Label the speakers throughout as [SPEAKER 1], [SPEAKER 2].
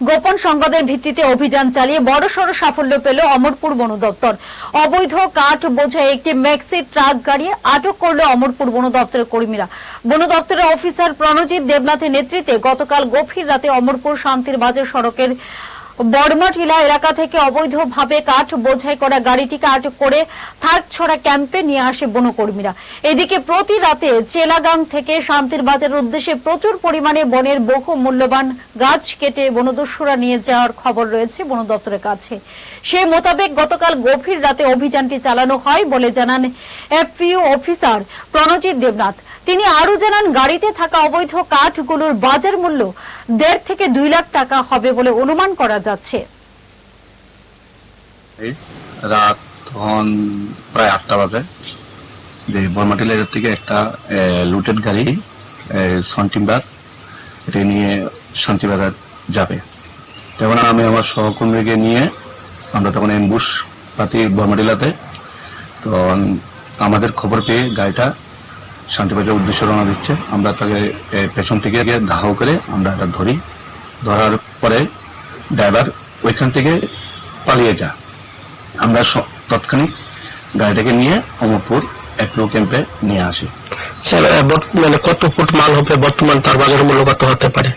[SPEAKER 1] গোপন সংবাদের ভিত্তিতে অভিযান চালিয়ে বড়সড় সাফল্য পেল অমরপুর বন দপ্তর। অবৈধ কাঠ বোঝায় একটি ম্যাক্সি ট্রাক গাড়ি আটক করল অমরপুর বন দপ্তরের কর্মীরা। বন দপ্তরের অফিসার প্রণজিৎ দেবনাথের নেতৃত্বে গতকাল গভীর রাতে অমরপুর শান্তির বাজার সড়কের বড়মাটিলা এলাকা থেকে অবৈধভাবে কাঠ বোঝাই করা গাড়িটিকে আটক করে থাকছড়া ক্যাম্পে নিয়ে আসে বনকর্মীরা। এদিকে প্রতি রাতে চেলাগাং থেকে শান্তির বাজারের উদ্দেশ্যে প্রচুর পরিমাণে বনের বহু মূল্যবান গাছ কেটে বনদস্যুরা নিয়ে যাওয়ার খবর রয়েছে বন দপ্তরের কাছে। সে মোতাবেক গতকাল গভীর রাতে অভিযানটি চালানো হয় বলে জানান এফপিউ অফিসার প্রণজিৎ দেবনাথ। তিনি আরও জানান, গাড়িতে থাকা অবৈধ কাঠগুলোর বাজার মূল্য দেড় থেকে দুই লাখ টাকা হবে বলে অনুমান করা যাচ্ছে।
[SPEAKER 2] রাত তখন প্রায় আটটা বাজে। যে বর্মাটি লেজার থেকে একটা লুটেড গাড়ি সন্টিমবার এটা নিয়ে শান্তিবাজার যাবে। তখন আমি আমার সহকর্মীকে নিয়ে আমরা তখন এম্বুশ পাতি বর্মাটিলাতে তো আমাদের খবর পেয়ে গাড়িটা শান্তিবাজার উদ্দেশ্যে রওনা দিচ্ছে। আমরা তাকে পেছন থেকে ধাও করে আমরা এটা ধরি। ধরার পরে ড্রাইভার ওইখান থেকে পালিয়ে যা। আমরা তৎক্ষণিক গাড়িটাকে নিয়ে অমরপুর এপ্রো ক্যাম্পে নিয়ে আসি।
[SPEAKER 3] স্যার মানে কত ফুট মাল হবে? বর্তমান তার বাজার মূল্য কত হতে পারে?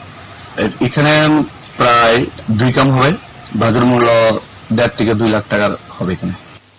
[SPEAKER 2] এখানে প্রায় দুই কাম হবে। বাজার মূল্য দেড় থেকে দুই লাখ টাকার হবে এখানে।